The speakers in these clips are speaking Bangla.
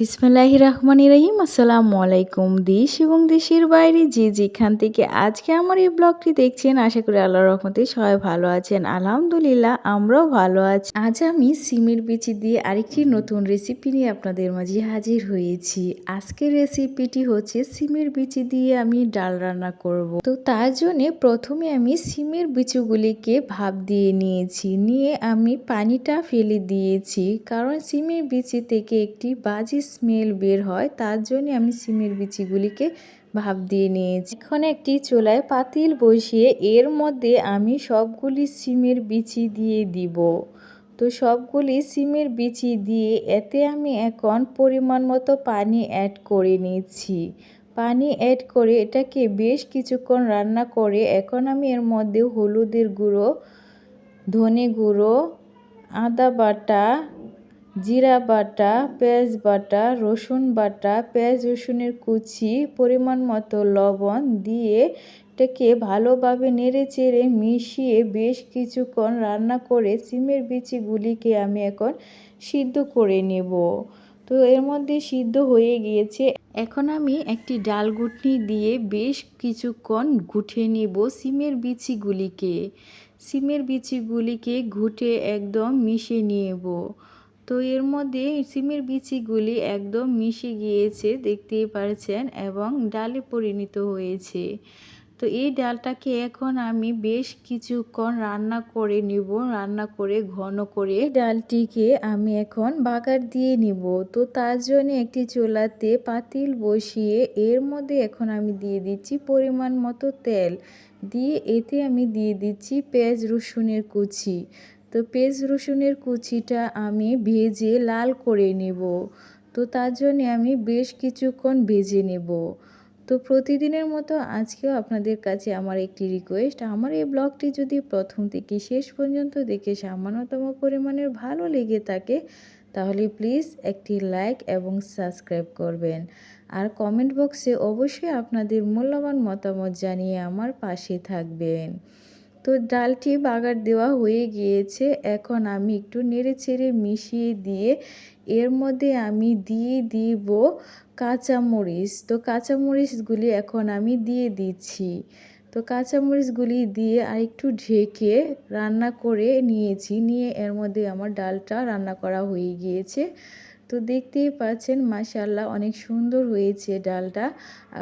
বিসমিল্লাহ রহমান রহিম আসসালামু আলাইকুম দেশ এবং দেশের বাইরে যে যেখান থেকে আজকে আমার এই ব্লগটি দেখছেন, আশা করি আল্লাহ রহমতে সবাই ভালো আছেন। আলহামদুলিল্লাহ, আমরাও ভালো আছি। আজ আমি সিমের বিচি দিয়ে আরেকটি নতুন রেসিপি নিয়ে আপনাদের মাঝে হাজির হয়েছি। আজকের রেসিপিটি হচ্ছে সিমের বিচি দিয়ে আমি ডাল রান্না করব। তো তার জন্য প্রথমে আমি সিমের বিচুগুলিকে ভাপ দিয়ে নিয়েছি। নিয়ে আমি পানিটা ফেলে দিয়েছি, কারণ সিমের বিচি থেকে একটি বাজি স্মেল বের হয়, তার জন্য আমি সিমের বিচিগুলিকে ভাপ দিয়ে নিয়েছি। এখন একটি চুলায় পাতিল বসিয়ে এর মধ্যে আমি সবগুলি সিমের বিচি দিয়ে দিব। তো সবগুলি সিমের বিচি দিয়ে এতে আমি এখন পরিমাণ মতো পানি অ্যাড করে নিচ্ছি পানি অ্যাড করে এটাকে বেশ কিছুক্ষণ রান্না করে এখন আমি এর মধ্যে হলুদের গুঁড়ো, ধনে গুঁড়ো, আদা বাটা জিরা বাটা, পেঁয়াজ বাটা, রসুন বাটা, পেঁয়াজ, রসুনের কুচি, পরিমাণ মতো লবণ দিয়ে এটাকে ভালোভাবে নেড়ে চেড়ে মিশিয়ে বেশ কিছুক্ষণ রান্না করে সিমের বিচিগুলিকে আমি এখন সিদ্ধ করে নেব। তো এর মধ্যে সিদ্ধ হয়ে গিয়েছে। এখন আমি একটি ডাল ঘুটনি দিয়ে বেশ কিছুক্ষণ ঘুটে নেব সিমের বিচিগুলিকে। সিমের বিচিগুলিকে ঘুটে একদম মিশে নেব। তো এর মধ্যে সিমের বিচিগুলি একদম মিশে গিয়েছে, দেখতেই পারছেন, এবং ডালে পরিণত হয়েছে। তো এই ডালটাকে এখন আমি বেশ কিছুক্ষণ রান্না করে নিব, রান্না করে ঘন করে। ডালটিকে আমি এখন বাগার দিয়ে নিব। তো তার জন্য একটি চোলাতে পাতিল বসিয়ে এর মধ্যে এখন আমি দিয়ে দিচ্ছি পরিমাণ মতো তেল। দিয়ে এতে আমি দিয়ে দিচ্ছি পেঁয়াজ রসুনের কুচি। তো পেঁয়াজ রসুনের কুচিটা আমি ভেজে লাল করে নেব। তো তার জন্যে আমি বেশ কিছুক্ষণ ভেজে নেব। তো প্রতিদিনের মতো আজকেও আপনাদের কাছে আমার একটি রিকোয়েস্ট আমার এই ব্লগটি যদি প্রথম থেকে শেষ পর্যন্ত দেখে সামান্যতম পরিমাণের ভালো লেগে থাকে, তাহলে প্লিজ একটি লাইক এবং সাবস্ক্রাইব করবেন। আর কমেন্ট বক্সে অবশ্যই আপনাদের মূল্যবান মতামত জানিয়ে আমার পাশে থাকবেন। তো ডালটি বাগার দেওয়া হয়ে গিয়েছে। এখন আমি একটু নেড়ে ছেড়ে মিশিয়ে দিয়ে এর মধ্যে আমি দিয়ে দিব কাঁচামরিচ। তো কাঁচামরিচগুলি এখন আমি দিয়ে দিচ্ছি। তো কাঁচামরিচগুলি দিয়ে আর একটু ঢেকে রান্না করে নিয়েছি। নিয়ে এর মধ্যে আমার ডালটা রান্না করা হয়ে গিয়েছে। তো দেখতেই পাচ্ছেন মাশাল্লাহ অনেক সুন্দর হয়েছে ডালটা।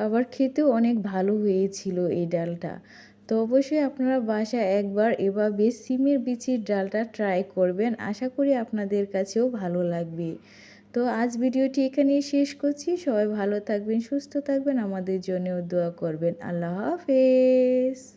আবার খেতেও অনেক ভালো হয়েছিল এই ডালটা। তো অবশ্যই আপনারা বাসা একবার এভাবে সিমের বিচির ডালটা ট্রাই করবেন। আশা করি আপনাদের কাছেও ভালো লাগবে। তো আজ ভিডিওটি এখানেই শেষ করছি। সবাই ভালো থাকবেন, সুস্থ থাকবেন, আমাদের জন্যও দোয়া করবেন। আল্লাহ হাফেজ।